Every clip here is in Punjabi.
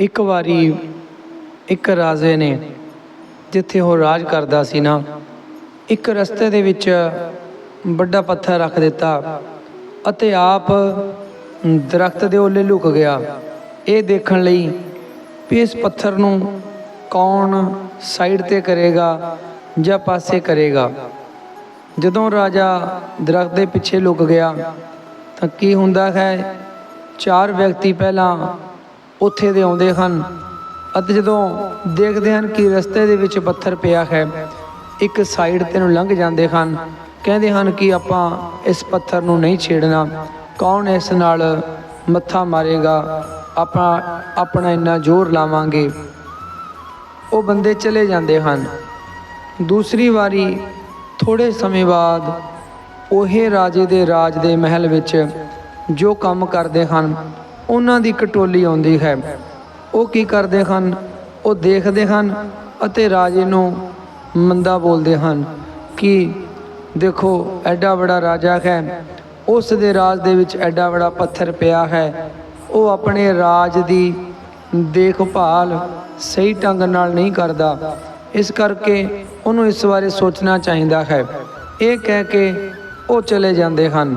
ਇੱਕ ਵਾਰੀ ਇੱਕ ਰਾਜੇ ਨੇ ਜਿੱਥੇ ਉਹ ਰਾਜ ਕਰਦਾ ਸੀ ਨਾ, ਇੱਕ ਰਸਤੇ ਦੇ ਵਿੱਚ ਵੱਡਾ ਪੱਥਰ ਰੱਖ ਦਿੱਤਾ ਅਤੇ ਆਪ ਦਰਖਤ ਦੇ ਓਲੇ ਲੁਕ ਗਿਆ। ਇਹ ਦੇਖਣ ਲਈ ਵੀ ਇਸ ਪੱਥਰ ਨੂੰ ਕੌਣ ਸਾਈਡ ਤੇ ਕਰੇਗਾ ਜਾਂ ਪਾਸੇ ਕਰੇਗਾ। ਜਦੋਂ ਰਾਜਾ ਦਰਖਤ ਦੇ ਪਿੱਛੇ ਲੁਕ ਗਿਆ ਤਾਂ ਕੀ ਹੁੰਦਾ ਹੈ, ਚਾਰ ਵਿਅਕਤੀ ਪਹਿਲਾਂ ਉੱਥੇ ਦੇ ਆਉਂਦੇ ਹਨ। ਅਤੇ ਜਦੋਂ ਦੇਖਦੇ ਹਨ ਕਿ ਰਸਤੇ ਦੇ ਵਿੱਚ ਪੱਥਰ ਪਿਆ ਹੈ, ਇੱਕ ਸਾਈਡ ਤੇ ਨੂੰ ਲੰਘ ਜਾਂਦੇ ਹਨ। ਕਹਿੰਦੇ ਹਨ ਕਿ ਆਪਾਂ ਇਸ ਪੱਥਰ ਨੂੰ ਨਹੀਂ ਛੇੜਨਾ। ਕੌਣ ਇਸ ਨਾਲ ਮੱਥਾ ਮਾਰੇਗਾ? ਆਪਾਂ ਆਪਣਾ ਇੰਨਾ ਜ਼ੋਰ ਲਾਵਾਂਗੇ। ਉਹ ਬੰਦੇ ਚਲੇ ਜਾਂਦੇ ਹਨ। ਦੂਸਰੀ ਵਾਰੀ ਥੋੜੇ ਸਮੇਂ ਬਾਅਦ ਉਹੇ ਰਾਜੇ ਦੇ ਰਾਜ ਦੇ ਮਹਿਲ ਵਿੱਚ ਜੋ ਕੰਮ ਕਰਦੇ ਹਨ ਉਹਨਾਂ ਦੀ ਕਟੋਲੀ ਆਉਂਦੀ ਹੈ। ਉਹ ਕੀ ਕਰਦੇ ਹਨ? ਉਹ ਦੇਖਦੇ ਹਨ ਅਤੇ ਰਾਜੇ ਨੂੰ ਮੰਦਾ ਬੋਲਦੇ ਹਨ ਕਿ ਦੇਖੋ, ਐਡਾ ਬੜਾ ਰਾਜਾ ਹੈ। ਉਸ ਦੇ ਰਾਜ ਦੇ ਵਿੱਚ ਐਡਾ ਬੜਾ ਪੱਥਰ ਪਿਆ ਹੈ। ਉਹ ਆਪਣੇ ਰਾਜ ਦੀ ਦੇਖਭਾਲ ਸਹੀ ਢੰਗ ਨਾਲ ਨਹੀਂ ਕਰਦਾ। ਇਸ ਕਰਕੇ ਉਹਨੂੰ ਇਸ ਬਾਰੇ ਸੋਚਣਾ ਚਾਹੀਦਾ ਹੈ। ਇਹ ਕਹਿ ਕੇ ਉਹ ਚਲੇ ਜਾਂਦੇ ਹਨ।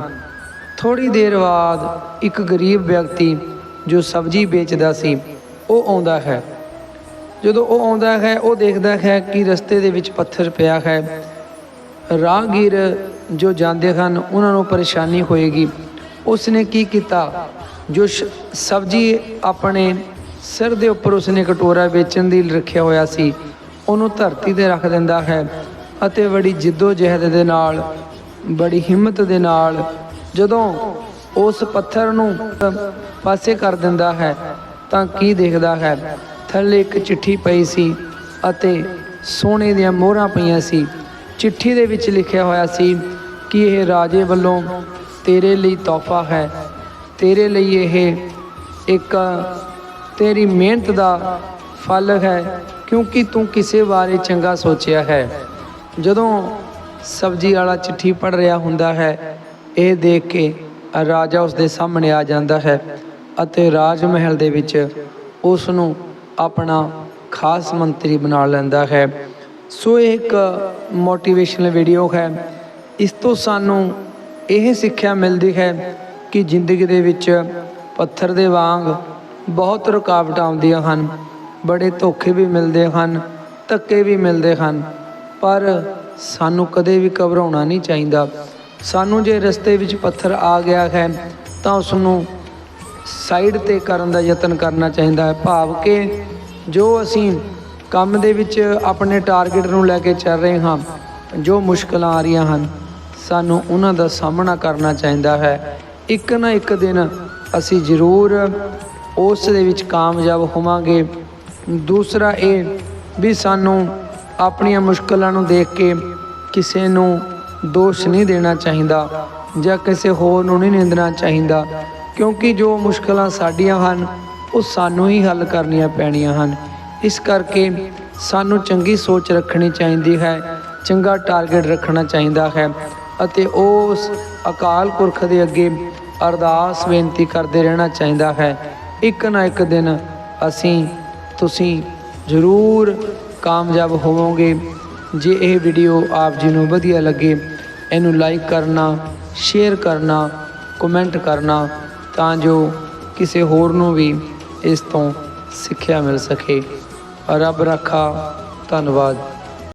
ਥੋੜੀ ਦੇਰ ਬਾਅਦ ਇੱਕ ਗਰੀਬ ਵਿਅਕਤੀ ਜੋ ਸਬਜ਼ੀ ਵੇਚਦਾ ਸੀ, ਉਹ ਆਉਂਦਾ ਹੈ। ਜਦੋਂ ਉਹ ਆਉਂਦਾ ਹੈ, ਉਹ ਦੇਖਦਾ ਹੈ ਕਿ ਰਸਤੇ ਦੇ ਵਿੱਚ ਪੱਥਰ ਪਿਆ ਹੈ। ਰਾਹਗੀਰ ਜੋ ਜਾਂਦੇ ਹਨ, ਉਹਨਾਂ ਨੂੰ ਪਰੇਸ਼ਾਨੀ ਹੋਏਗੀ। ਉਸਨੇ ਕੀ ਕੀਤਾ? ਜੋ ਸਬਜ਼ੀ ਆਪਣੇ ਸਿਰ ਦੇ ਉੱਪਰ ਉਸਨੇ ਕਟੋਰਾ ਵੇਚਣ ਦੀ ਰੱਖਿਆ ਹੋਇਆ ਸੀ, ਉਹਨੂੰ ਧਰਤੀ ਤੇ ਰੱਖ ਦਿੰਦਾ ਹੈ ਅਤੇ ਬੜੀ ਜਿੱਦੋ ਜਹਿਦ ਦੇ ਨਾਲ, ਬੜੀ ਹਿੰਮਤ ਦੇ ਨਾਲ ਜਦੋਂ ਉਸ ਪੱਥਰ ਨੂੰ ਪਾਸੇ ਕਰ ਦਿੰਦਾ ਹੈ, ਤਾਂ ਕੀ ਦੇਖਦਾ ਹੈ? ਥੱਲੇ ਇੱਕ ਚਿੱਠੀ ਪਈ ਸੀ ਅਤੇ ਸੋਨੇ ਦੀਆਂ ਮੋਹਰਾਂ ਪਈਆਂ ਸੀ। ਚਿੱਠੀ ਦੇ ਵਿੱਚ ਲਿਖਿਆ ਹੋਇਆ ਸੀ ਕਿ ਇਹ ਰਾਜੇ ਵੱਲੋਂ ਤੇਰੇ ਲਈ ਤੋਹਫਾ ਹੈ। ਤੇਰੇ ਲਈ ਇਹ ਇੱਕ ਤੇਰੀ ਮਿਹਨਤ ਦਾ ਫਲ ਹੈ, ਕਿਉਂਕਿ ਤੂੰ ਕਿਸੇ ਬਾਰੇ ਚੰਗਾ ਸੋਚਿਆ ਹੈ। ਜਦੋਂ ਸਬਜ਼ੀ ਵਾਲਾ ਚਿੱਠੀ ਪੜ ਰਿਹਾ ਹੁੰਦਾ ਹੈ ਇਹ ਦੇਖ ਕੇ ਰਾਜਾ ਉਸ ਦੇ ਸਾਹਮਣੇ ਆ ਜਾਂਦਾ ਹੈ ਅਤੇ ਰਾਜ ਮਹਿਲ ਦੇ ਵਿੱਚ ਉਸ ਨੂੰ ਆਪਣਾ ਖਾਸ ਮੰਤਰੀ ਬਣਾ ਲੈਂਦਾ ਹੈ। ਸੋ ਇਹ ਇੱਕ ਮੋਟੀਵੇਸ਼ਨਲ ਵੀਡੀਓ ਹੈ। ਇਸ ਤੋਂ ਸਾਨੂੰ ਇਹ ਸਿੱਖਿਆ ਮਿਲਦੀ ਹੈ ਕਿ ਜ਼ਿੰਦਗੀ ਦੇ ਵਿੱਚ ਪੱਥਰ ਦੇ ਵਾਂਗ ਬਹੁਤ ਰੁਕਾਵਟਾਂ ਆਉਂਦੀਆਂ ਹਨ, ਬੜੇ ਧੋਖੇ ਵੀ ਮਿਲਦੇ ਹਨ, ਧੱਕੇ ਵੀ ਮਿਲਦੇ ਹਨ, ਪਰ ਸਾਨੂੰ ਕਦੇ ਵੀ ਘਬਰਾਉਣਾ ਨਹੀਂ ਚਾਹੀਦਾ। ਸਾਨੂੰ ਜੇ ਰਸਤੇ ਵਿੱਚ ਪੱਥਰ ਆ ਗਿਆ ਹੈ, ਤਾਂ ਉਸ ਨੂੰ ਸਾਈਡ ਤੇ ਕਰਨ ਦਾ ਯਤਨ ਕਰਨਾ ਚਾਹੀਦਾ ਹੈ। ਭਾਵ ਕਿ ਜੋ ਅਸੀਂ ਕੰਮ ਦੇ ਵਿੱਚ ਆਪਣੇ ਟਾਰਗੇਟ ਨੂੰ ਲੈ ਕੇ ਚੱਲ ਰਹੇ ਹਾਂ, ਜੋ ਮੁਸ਼ਕਲਾਂ ਆ ਰਹੀਆਂ ਹਨ, ਸਾਨੂੰ ਉਹਨਾਂ ਦਾ ਸਾਹਮਣਾ ਕਰਨਾ ਚਾਹੀਦਾ ਹੈ। ਇੱਕ ਨਾ ਇੱਕ ਦਿਨ ਅਸੀਂ ਜ਼ਰੂਰ ਉਸ ਦੇ ਵਿੱਚ ਕਾਮਯਾਬ ਹੋਵਾਂਗੇ। ਦੂਸਰਾ ਇਹ ਵੀ ਸਾਨੂੰ ਆਪਣੀਆਂ ਮੁਸ਼ਕਲਾਂ ਨੂੰ ਦੇਖ ਕੇ ਕਿਸੇ ਨੂੰ ਦੋਸ਼ ਨਹੀਂ ਦੇਣਾ ਚਾਹੀਦਾ ਜਾਂ ਕਿਸੇ ਹੋਰ ਨੂੰ ਨਹੀਂ ਨਿੰਦਣਾ ਚਾਹੀਦਾ, ਕਿਉਂਕਿ ਜੋ ਮੁਸ਼ਕਲਾਂ ਸਾਡੀਆਂ ਹਨ, ਉਹ ਸਾਨੂੰ ਹੀ ਹੱਲ ਕਰਨੀਆਂ ਪੈਣੀਆਂ ਹਨ। ਇਸ ਕਰਕੇ ਸਾਨੂੰ ਚੰਗੀ ਸੋਚ ਰੱਖਣੀ ਚਾਹੀਦੀ ਹੈ, ਚੰਗਾ ਟਾਰਗੇਟ ਰੱਖਣਾ ਚਾਹੀਦਾ ਹੈ ਅਤੇ ਉਸ ਅਕਾਲ ਪੁਰਖ ਦੇ ਅੱਗੇ ਅਰਦਾਸ ਬੇਨਤੀ ਕਰਦੇ ਰਹਿਣਾ ਚਾਹੀਦਾ ਹੈ। ਇੱਕ ਨਾ ਇੱਕ ਦਿਨ ਅਸੀਂ, ਤੁਸੀਂ ਜ਼ਰੂਰ ਕਾਮਯਾਬ ਹੋਵੋਗੇ। ਜੇ ਇਹ ਵੀਡੀਓ ਆਪ ਜੀ ਨੂੰ ਵਧੀਆ ਲੱਗੇ ਇਹਨੂੰ ਲਾਈਕ ਕਰਨਾ ਸ਼ੇਅਰ ਕਰਨਾ ਕਮੈਂਟ ਕਰਨਾ ਤਾਂ ਜੋ ਕਿਸੇ ਹੋਰ ਨੂੰ ਵੀ ਇਸ ਤੋਂ ਸਿੱਖਿਆ ਮਿਲ ਸਕੇ। ਰੱਬ ਰੱਖਾ, ਧੰਨਵਾਦ।